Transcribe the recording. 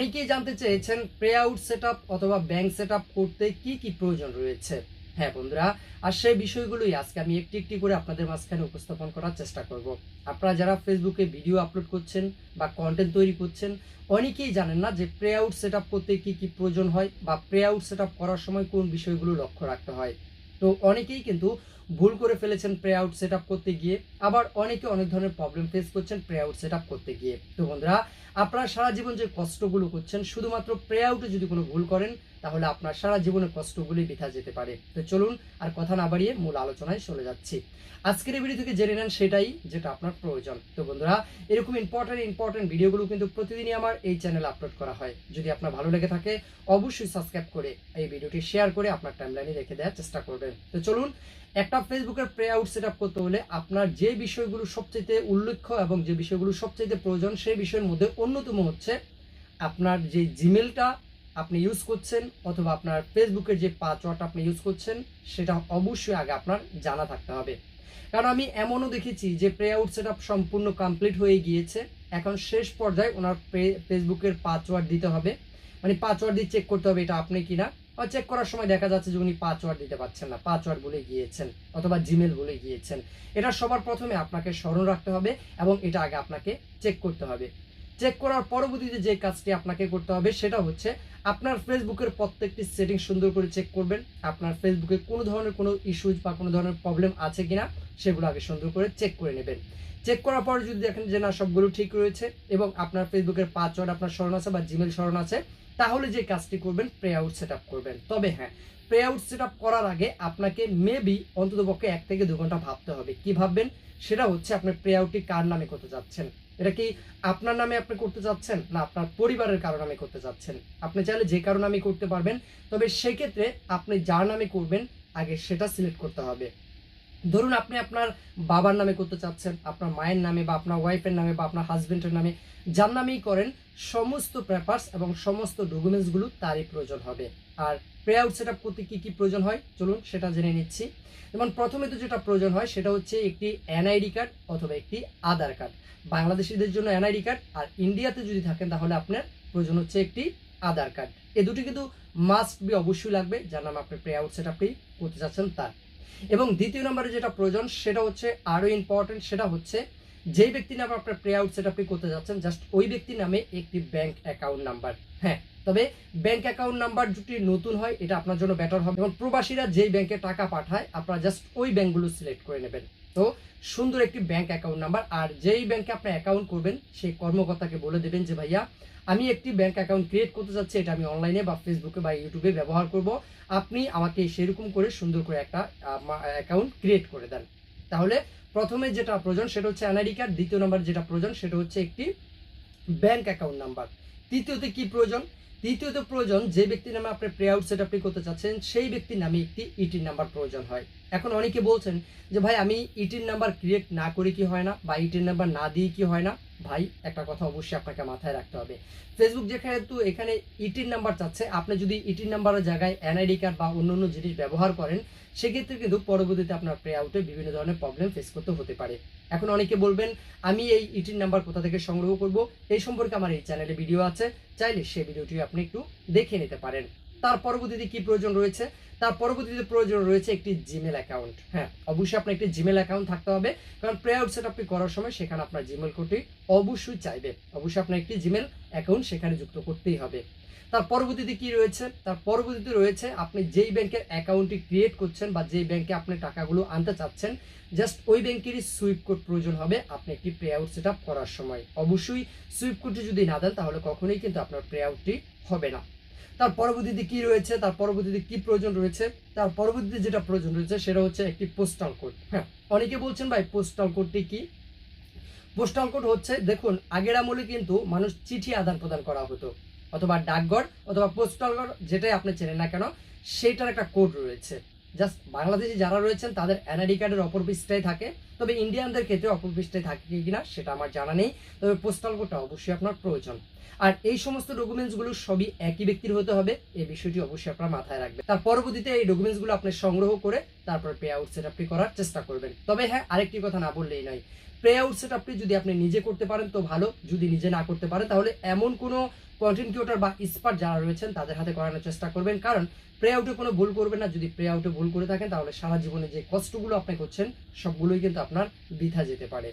অনেকেই জানতে চেয়েছেন পে আউট সেট অথবা ব্যাংক সেট করতে কি কি প্রয়োজন রয়েছে। হ্যাঁ বন্ধুরা, আর সেই বিষয়গুলোই আজকে আমি একটি একটি করে আপনাদের মাঝখানে উপস্থাপন করার চেষ্টা করব। আপনারা যারা ফেসবুকে ভিডিও আপলোড করছেন বা কন্টেন্ট তৈরি করছেন, অনেকেই জানেন না যে প্রে আউট সেট করতে কি কি প্রয়োজন হয় বা প্রে আউট সেট করার সময় কোন বিষয়গুলো লক্ষ্য রাখতে হয়। তো অনেকেই কিন্তু ভুল করে ফেলেছেন প্রে আউট সেট করতে গিয়ে, আবার অনেকে অনেক ধরনের প্রবলেম ফেস করছেন প্রে আউট সেট করতে গিয়ে। তো বন্ধুরা আপনারা সারা জীবন যে কষ্টগুলো করছেন, শুধুমাত্র প্রে আউটে যদি কোনো ভুল করেন, তাহলে আপনার সারা জীবনের কষ্টগুলি বৃথা যেতে পারে। তো চলুন আর কথা না বাড়িয়ে মূল আলোচনায় চলে যাচ্ছি। আজকের এই ভিডিও থেকে জেনে নেন সেটাই যেটা আপনার প্রয়োজন। তো বন্ধুরা, এরকম ইম্পর্টেন্ট ইম্পর্টেন্ট ভিডিওগুলো কিন্তু প্রতিদিনই আমার এই চ্যানেলে আপলোড করা হয়। যদি আপনার ভালো লেগে থাকে, অবশ্যই সাবস্ক্রাইব করে এই ভিডিওটি শেয়ার করে আপনার টাইমলাইনে রেখে দেওয়ার চেষ্টা করবেন। তো চলুন একটা ফেসবুকের প্রে আউট সেট করতে হলে আপনার যে বিষয়গুলো সবচেয়ে উল্লেখ্য এবং যে বিষয়গুলো সবচেয়ে প্রয়োজন সেই বিষয়ের মধ্যে অন্যতম হচ্ছে আপনার যে জিমেলটা আপনি ইউজ করছেন অথবা আপনার ফেসবুকের যে পাসওয়ার্ড আপনি ইউজ করছেন সেটা অবশ্যই আগে আপনার জানা থাকতে হবে। কারণ আমি এমনও দেখেছি যে প্রে আউট সেট সম্পূর্ণ কমপ্লিট হয়ে গিয়েছে। এখন শেষ পর্যায়ে ওনার ফেসবুকের পাসওয়ার্ড দিতে হবে। মানে পাসওয়ার্ড দিয়ে চেক করতে হবে এটা আপনি কিনা। চেক করার সময় দেখা যাচ্ছে যে উনি পাসওয়ার্ড দিতে পারছেন না পাসওয়ার্ড বলে গিয়েছেন অথবা জিমেল বলে গিয়েছেন। এটা সবার প্রথমে আপনাকে স্মরণ রাখতে হবে এবং এটা আগে আপনাকে চেক করতে হবে। চেক করার পরবর্তীতে যে কাজটি আপনাকে করতে হবে সেটা হচ্ছে আপনার ফেসবুকের প্রত্যেকটি সেটিং সুন্দর করে চেক করবেন। আপনার ফেসবুকে কোনো ধরনের কোনো ইস্যুজ বা কোনো ধরনের প্রবলেম আছে কিনা সেগুলো আগে সুন্দর করে চেক করে নেবেন। চেক করার পর যদি দেখেন যে না, সবগুলো ঠিক রয়েছে এবং আপনার ফেসবুকের পাসওয়ার্ড আপনার স্মরণ আছে বা জিমেল স্মরণ আছে তাহলে যে কাজটি করবেন প্রে আউট সেট করবেন। তবে হ্যাঁ প্রে আউট সেট করার আগে আপনাকে মেবি অন্ততপক্ষে এক থেকে দু ঘণ্টা ভাবতে হবে। কি ভাববেন? সেটা হচ্ছে আপনার প্রে আউটটি কার নামে করতে যাচ্ছেন এটা কি আপনার নামে আপনি করতে চাচ্ছেন? না, আপনার পরিবারের কারও নামে করতে চাচ্ছেন? আপনি চাইলে যে কারও নামে করতে পারবেন, তবে সেক্ষেত্রে আপনি যার নামে করবেন, আগে সেটা সিলেক্ট করতে হবে। ধরুন আপনি আপনার বাবার নামে করতে চাচ্ছেন, আপনার মায়ের নামে বা আপনার ওয়াইফের নামে বা আপনার হাজবেন্ডের নামে যার নামেই করেন, সমস্ত পেপার্স এবং সমস্ত ডকুমেন্টসগুলো তারই প্রয়োজন হবে। আর প্রে আউট সেট আপ করতে কী কী প্রয়োজন হয়? চলুন সেটা জেনে নিচ্ছি। যেমন প্রথমে তো যেটা প্রয়োজন হয়, সেটা হচ্ছে একটি এনআইডি কার্ড অথবা একটি আধার কার্ড বাংলাদেশিদের জন্য এনআইডি কার্ড আর ইন্ডিয়াতে যদি থাকেন, তাহলে আপনার প্রয়োজন হচ্ছে একটি আধার কার্ড এ দুটি কিন্তু মাস্ট বি অবশ্যই লাগবে, যার নাম আপনি প্রে আউট সেট আপনি করতে চাচ্ছেন তার। এবং দ্বিতীয় নম্বরে যেটা প্রয়োজন, সেটা হচ্ছে আরও ইম্পর্টেন্ট সেটা হচ্ছে যেই ব্যক্তি নামে আপনার প্রে আউট সেট আপনি করতে যাচ্ছেন জাস্ট ওই ব্যক্তির নামে একটি ব্যাংক অ্যাকাউন্ট নাম্বার হ্যাঁ তবে ব্যাংক অ্যাকাউন্ট নাম্বার যদি নতুন হয়, এটা আপনার জন্য বেটার হবে। এবং প্রবাসীরা যেই ব্যাংকে টাকা পাঠায়, আপনারা জাস্ট ওই ব্যাংকগুলো সিলেক্ট করে নেবেন। তো সুন্দর একটি ব্যাংক অ্যাকাউন্ট নাম্বার আর যেই ব্যাংকে আপনি অ্যাকাউন্ট করবেন, সেই কর্মকর্তাকে বলে দেবেন যে, ভাইয়া, আমি একটি ব্যাংক অ্যাকাউন্ট ক্রিয়েট করতে চাচ্ছি, এটা আমি অনলাইনে বা ফেসবুকে বা ইউটিউবে ব্যবহার করব। আপনি আমাকে সেরকম করে সুন্দর করে একটা অ্যাকাউন্ট ক্রিয়েট করে দেন। তাহলে প্রথমে যেটা প্রয়োজন, সেটা হচ্ছে এনআইডি কার্ড দ্বিতীয় নম্বর যেটা প্রয়োজন, সেটা হচ্ছে একটি ব্যাংক অ্যাকাউন্ট নাম্বার তৃতীয়তে কি প্রয়োজন? তৃতীয়ত প্রয়োজন, যে ব্যক্তির নামে আপনি প্রে আউট সেট আপনি করতে চাচ্ছেন, সেই ব্যক্তির নামে একটি ইটির নাম্বার প্রয়োজন হয়। এখন অনেকে বলছেন যে, ভাই, আমি ইটির নাম্বার ক্রিয়েট না করে কি হয় না? বা ইটির নাম্বার না দিয়ে কি হয় না? ভাই, একটা কথা অবশ্যই আপনাকে মাথায় রাখতে হবে। ফেসবুক যেহেতু এখানে ইটির নাম্বার চাচ্ছে, আপনি যদি ইটির নাম্বারের জায়গায় এনআইডি কার্ড বা অন্য অন্য জিনিস ব্যবহার করেন, সেক্ষেত্রে কিন্তু পরবর্তীতে আপনার প্রে আউটে বিভিন্ন ধরনের প্রবলেম ফেস করতে হতে পারে। এখন অনেকে বলবেন, আমি এই ইটির নাম্বার কোথা থেকে সংগ্রহ করব? এই সম্পর্কে আমার এই চ্যানেলে ভিডিও আছে, চাইলে সেই ভিডিওটি আপনি একটু দেখে নিতে পারেন। তার পরবর্তীতে কি প্রয়োজন রয়েছে? তার পরবর্তীতে প্রয়োজন রয়েছে একটি জিমেল অ্যাকাউন্ট হ্যাঁ অবশ্যই আপনার একটি জিমেল অ্যাকাউন্ট থাকতে হবে। কারণ প্রে আউট সেট আপনি করার সময় সেখানে আপনার জিমেল কোডটি অবশ্যই চাইবে। অবশ্যই আপনার একটি জিমেল অ্যাকাউন্ট সেখানে যুক্ত করতেই হবে। তার পরবর্তীতে কি রয়েছে? তার পরবর্তীতে রয়েছে আপনি যেই ব্যাংকের অ্যাকাউন্টটি ক্রিয়েট করছেন বা যেই ব্যাংকে আপনি টাকাগুলো আনতে চাচ্ছেন জাস্ট ওই ব্যাংকেরই সুইপ কোড প্রয়োজন হবে আপনি একটি প্রে আউট সেট করার সময়। অবশ্যই সুইপ কোডটি যদি না দেন, তাহলে কখনোই কিন্তু আপনার প্রে আউটটি হবে না। তার পরবর্তীতে কি রয়েছে? তার পরবর্তীতে কি প্রয়োজন রয়েছে? তার পরবর্তীতে যেটা প্রয়োজন রয়েছে, সেটা হচ্ছে একটি পোস্টাল কোড হ্যাঁ অনেকে বলছেন ভাই পোস্টাল কোডটি কি? পোস্টাল কোড হচ্ছে, দেখুন, আগের আমলে কিন্তু মানুষ চিঠি আদান প্রদান করা হতো। অথবা ডাকঘর, অথবা পোস্টাল ঘর যেটাই আপনি চেনেন না কেন, সেইটার একটা কোড রয়েছে। জাস্ট বাংলাদেশে যারা রয়েছেন, তাদের এনআইডি কার্ডের অপর থাকে। তবে ইন্ডিয়ানদের ক্ষেত্রে অপর পৃষ্ঠায় থাকে কিনা, সেটা আমার জানা নেই। তবে পোস্টাল কোডটা অবশ্যই আপনার প্রয়োজন। আর এই সমস্ত ডকুমেন্টসগুলো সবই একই ব্যক্তির হতে হবে, এই বিষয়টি অবশ্যই আপনার মাথায় রাখবেন। তার পরবর্তীতে এই ডকুমেন্টসগুলো আপনি সংগ্রহ করে, তারপর পে আউট সেট আপনি করার চেষ্টা করবেন। তবে হ্যাঁ আরেকটি কথা না বললেই নয়। প্রে আউট সেট আপটি যদি আপনি নিজে করতে পারেন, তো ভালো। যদি নিজে না করতে পারেন, তাহলে এমন কোনো কন্টেন্ট ক্রিয়েটর বা স্পার্ট যারা রয়েছেন, তাদের হাতে করানোর চেষ্টা করবেন। কারণ প্রে আউটে কোনো ভুল করবেন না। যদি প্রে আউটে ভুল করে থাকেন, তাহলে সারা জীবনে যে কষ্টগুলো আপনি করছেন, সবগুলোই কিন্তু আপনার বৃথা যেতে পারে।